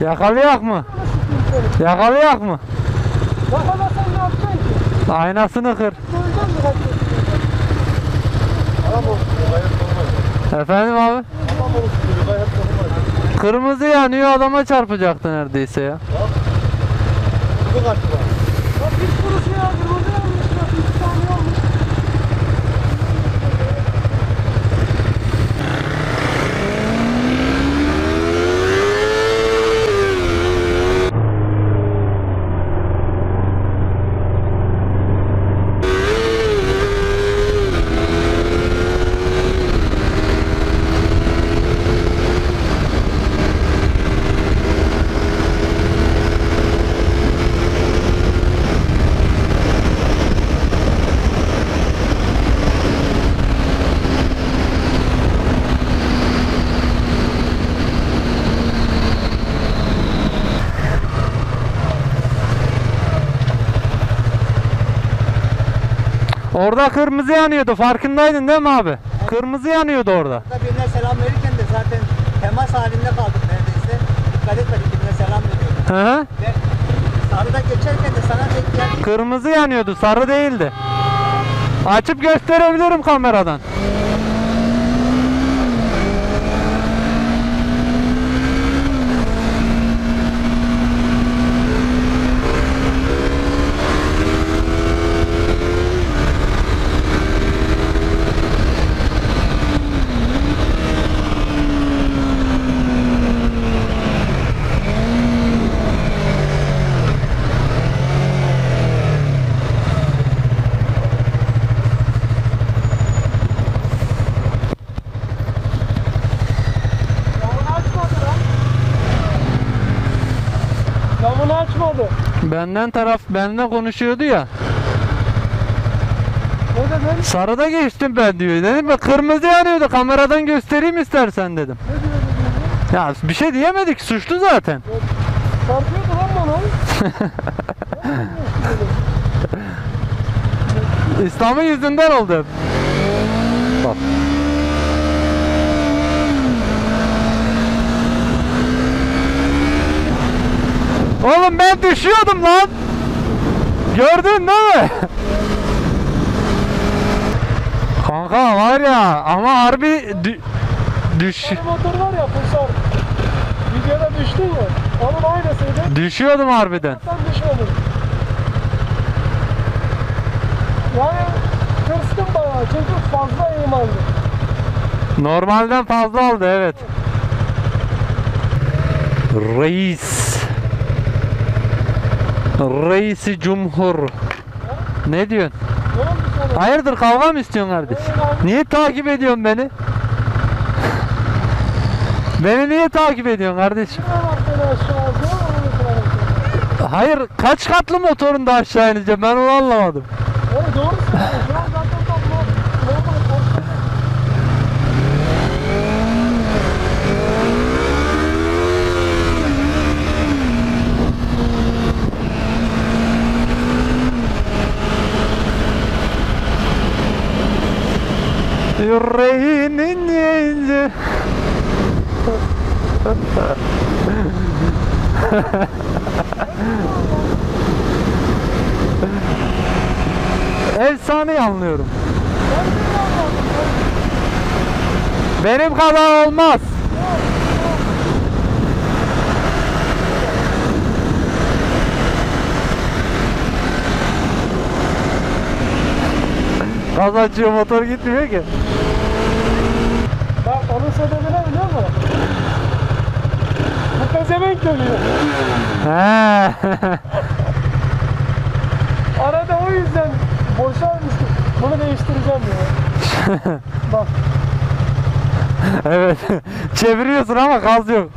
Yakalayak mı? Yakalayak mı? Yakalasan ne yapacaksın ki? Aynasını kır. Efendim abi? Kırmızı yanıyor adama çarpacaktı neredeyse ya. Bu kaçtı Orada kırmızı yanıyordu farkındaydın değil mi abi? Kırmızı yanıyordu orada. Da birine selam verirken de zaten temas halinde kaldık neredeyse. Dikkat etmedik birine selam veriyorduk. Hı hı. Ve sarıda geçerken de sana denk. Kırmızı yanıyordu sarı değildi. Açıp gösterebilirim kameradan. Camını açmadı lan. Camını açmadı. Benden taraf benden konuşuyordu ya. Ne dedin? Sarıda geçtim ben diyor. Dedim ben kırmızı yanıyordu kameradan göstereyim istersen dedim. Ne diyor dedi? Ya bir şey diyemedik suçlu zaten. Çarpıyordu lan bana. İslam'ın yüzünden oldu. Bak. Ben düşüyordum lan. Gördün değil mi? Kanka var ya ama harbi dü- düş motor var ya Pulsar. Videoda düştün ya. Onun aynısıydı. düşüyordum harbiden. Tam düşmedim. Yani kırstım bayağı çünkü fazla eğim aldı. Normalden fazla oldu evet. Reis. Reisi Cumhur. Ne diyorsun? Hayırdır kavga mı istiyorsun kardeş? Niye takip ediyorsun beni? Beni niye takip ediyorsun kardeşim? Hayır kaç katlı motorun da aşağı ineceğim ben onu anlamadım. Yüreğinin yenge. Efsane anlıyorum. Benim kadar olmaz. Gaz açıyor motor gitmiyor ki. Bak onun sebebi ne biliyor musun? Bu pezevenk dönüyor. He. Arada o yüzden boşalmış. Bunu değiştireceğim ya. Bak evet. Çeviriyorsun ama gaz yok.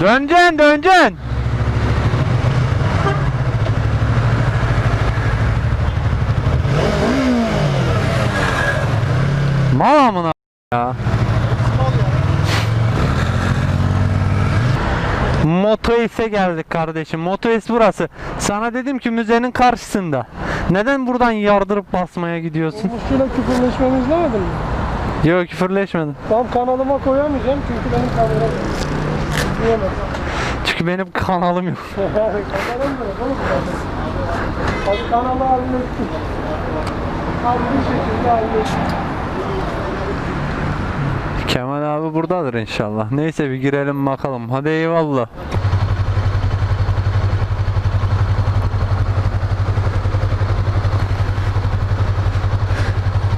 Döneceksin, döneceksin. Mal amına ya. Moto S'e geldik kardeşim. Moto S burası. Sana dedim ki müzenin karşısında. Neden buradan yardırıp basmaya gidiyorsun? Muşçuyla küfürleşmemizi demedin mi? Yok küfürleşmedim. Tam kanalıma koyamayacağım çünkü benim kameram diyemez. Çünkü benim kanalım yok. Kanalım da oğlum. Hadi kanalı hallettik. Hadi bir şekilde hallettik. Abi buradadır inşallah. Neyse bir girelim bakalım. Hadi eyvallah.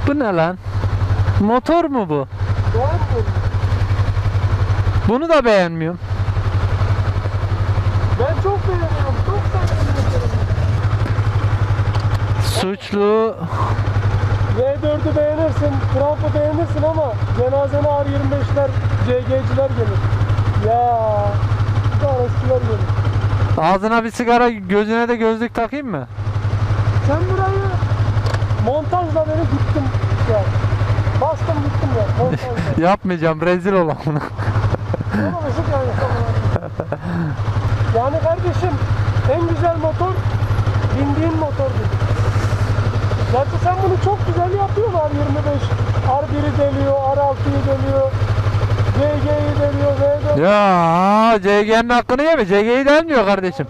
Bu ne lan? Motor mu bu? Bunu da beğenmiyorum. Ben çok beğeniyorum. Çok. Suçlu V4'ü beğenirsin, Trump'ı beğenirsin ama cenazene R25'ler, CG'ciler gelir. Ya, eskiler gelir. ağzına bir sigara gözüne de gözlük takayım mı? Sen burayı montajla beni gittim ya. Bastım gittim ya montajla. Yapmayacağım rezil olan bunu. Yani. Yani kardeşim en güzel motor bindiğin motor değil. Gerçi sen bunu çok güzel yapıyorsun R25. R1'i deliyor, R6'yı deliyor. CG'yi deliyor, V4. ya CG'nin hakkını yeme. CG'yi delmiyor kardeşim.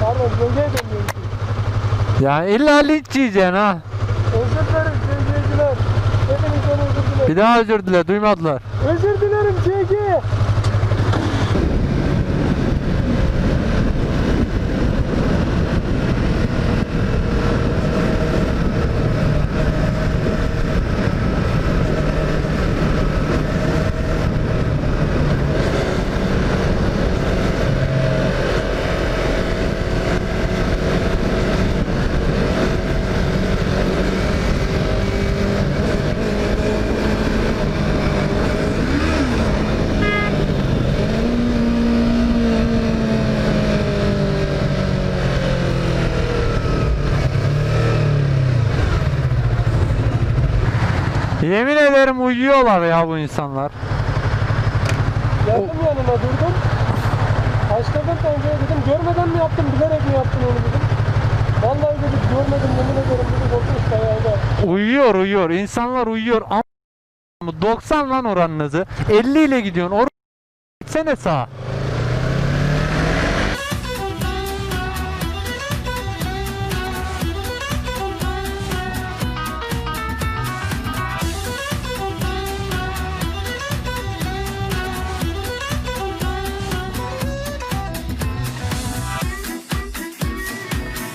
Pardon, CG deliyor. Ya illa linç yiyeceksin ha. Özür dilerim CG'ciler. Hepinizden özür dilerim. Bir daha özür dile duymadılar. Özür dilerim Yemin ederim uyuyorlar ya bu insanlar. Geldim yanına durdum. Açtırdım pencereyi dedim. Görmeden mi yaptın, bilerek mi yaptın onu dedim. Vallahi dedi görmedim yemin ederim dedi. Korkmuş ayağında. Uyuyor uyuyor. İnsanlar uyuyor. Am 90 lan oranın hızı. 50 ile gidiyorsun. Or gitsene sağa.